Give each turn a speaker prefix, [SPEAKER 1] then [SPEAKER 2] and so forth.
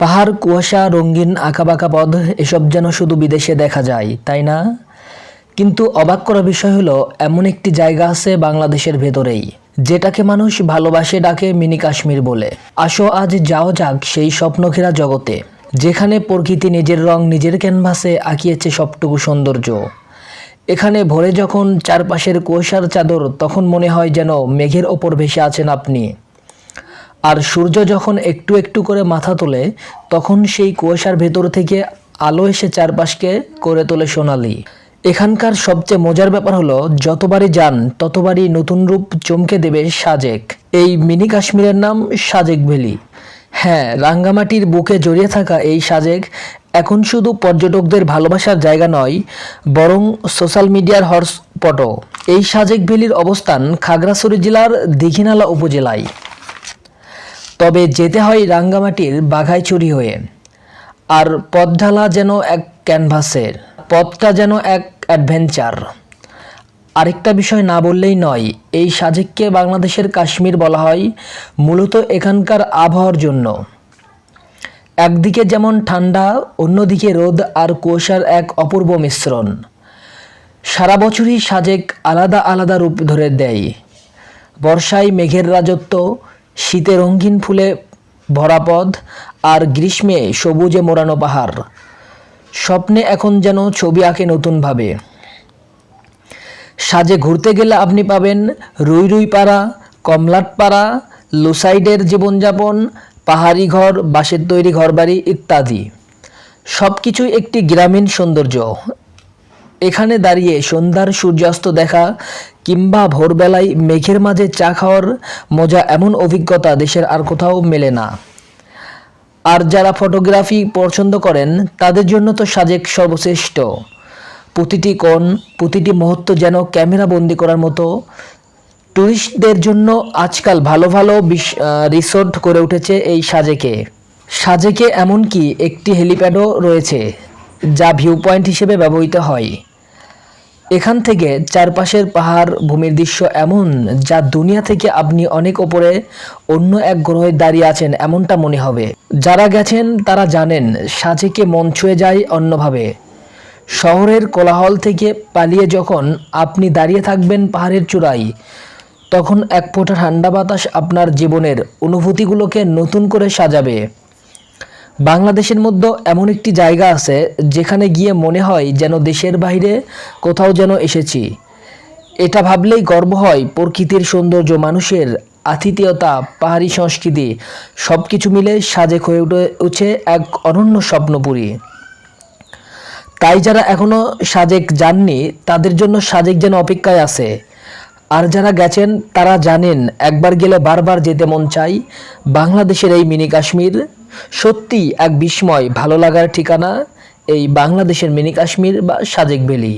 [SPEAKER 1] পাহাড়, কুয়াশা, রঙিন আঁকাবাঁকা পথ এসব যেন শুধু বিদেশে দেখা যায়, তাই না? কিন্তু অবাক করা বিষয় হলো, এমন একটি জায়গা আছে বাংলাদেশের ভেতরেই, যেটাকে মানুষ ভালোবাসে, ডাকে মিনি কাশ্মীর বলে। আসো, আজ যাও যাক সেই স্বপ্নঘেরা জগতে, যেখানে প্রকৃতি নিজের রং, নিজের ক্যানভাসে আঁকিয়েছে সবটুকু সৌন্দর্য। এখানে ভোরে যখন চারপাশের কুয়াশার চাদর, তখন মনে হয় যেন মেঘের ওপর ভেসে আছেন আপনি। আর সূর্য যখন একটু একটু করে মাথা তোলে, তখন সেই কুয়াশার ভেতর থেকে আলো এসে চারপাশকে করে তোলে সোনালি। এখানকার সবচেয়ে মজার ব্যাপার হলো, যতবারই যান, ততবারই নতুন রূপ চমকে দেবে সাজেক। এই মিনি কাশ্মীরের নাম সাজেক ভ্যালি। হ্যাঁ রাঙ্গামাটির বুকে জড়িয়ে থাকা এই সাজেক এখন শুধু পর্যটকদের ভালোবাসার জায়গা নয়, বরং সোশ্যাল মিডিয়ার হটস্পটও। এই সাজেক ভ্যালির অবস্থান খাগড়াছড়ি জেলার দীঘিনালা উপজেলায়। তবে যেতে হয় রাঙ্গামাটির বাঘাইছড়ি হয়ে। আর পথঢালা যেন এক ক্যানভাসের, পথটা যেন এক অ্যাডভেঞ্চার। আরেকটা বিষয় না বললেই নয়, এই সাজেককে বাংলাদেশের কাশ্মীর বলা হয় মূলত এখানকার আবহাওয়ার জন্য। একদিকে যেমন ঠান্ডা, অন্যদিকে রোদ আর কুয়াশার এক অপূর্ব মিশ্রণ। সারা বছরই সাজেক আলাদা আলাদা রূপ ধরে দেয়। বর্ষায় মেঘের রাজত্ব শীতে রঙিন ফুলে ভরা পথ আর গ্রীষ্মে সবুজে মোড়ানো পাহাড়। স্বপ্নে এখন যেন ছবি আঁকে নতুনভাবে। সাজে ঘুরতে গেলে আপনি পাবেন রুই রুই পাড়া কমলাট পাড়া লুসাইডের জীবনযাপন, পাহাড়ি ঘর, বাঁশের তৈরি ঘরবাড়ি ইত্যাদি। সব কিছুই একটি গ্রামীণ সৌন্দর্য। এখানে দাঁড়িয়ে সন্ধ্যার সূর্যাস্ত দেখা কিংবা ভোরবেলায় মেঘের মাঝে চা খাওয়ার মজা এমন অভিজ্ঞতা দেশের আর কোথাও মেলে না। আর যারা ফটোগ্রাফি পছন্দ করেন, তাদের জন্য তো সাজেক সর্বশ্রেষ্ঠ। প্রতিটি কোণ, প্রতিটি মুহূর্ত যেন ক্যামেরা বন্দি করার মতো। টুরিস্টদের জন্য আজকাল ভালো ভালো রিসোর্ট করে উঠেছে এই সাজেকে। সাজেকে এমনকি একটি হেলিপ্যাডও রয়েছে, যা ভিউ পয়েন্ট হিসেবে ব্যবহৃত হয়। এখান থেকে চারপাশের পাহাড় ভূমির দৃশ্য এমন যা দুনিয়া থেকে আপনি অনেক ওপরে অন্য এক গ্রহে দাঁড়িয়ে আছেন এমনটা মনে হবে। যারা গেছেন, তারা জানেন, সাজেকে মন ছুঁয়ে যায় অন্যভাবে। শহরের কোলাহল থেকে পালিয়ে যখন আপনি দাঁড়িয়ে থাকবেন পাহাড়ের চূড়ায়, তখন এক ফোঁটা ঠান্ডা বাতাস আপনার জীবনের অনুভূতিগুলোকে নতুন করে সাজাবে। বাংলাদেশের মধ্যে এমন একটি জায়গা আছে যেখানে গিয়ে মনে হয় যেন দেশের বাইরে কোথাও যেন এসেছি। এটা ভাবলেই গর্ব হয় প্রকৃতির সৌন্দর্য, মানুষের আতিথেয়তা, পাহাড়ি সংস্কৃতি সব কিছু মিলে সাজেক হয়ে উঠে, উঠছে এক অনন্য স্বপ্নপুরী। তাই যারা এখনও সাজেক যাননি, তাদের জন্য সাজেক যেন অপেক্ষায় আছে। আর যারা গেছেন, তারা জানেন, একবার গেলে বারবার যেতে মন চাই বাংলাদেশের এই মিনি কাশ্মীর। সত্যি এক বিস্ময় ভালো লাগার ঠিকানা এই বাংলাদেশের মিনি কাশ্মীর বা সাজেক ভ্যালি।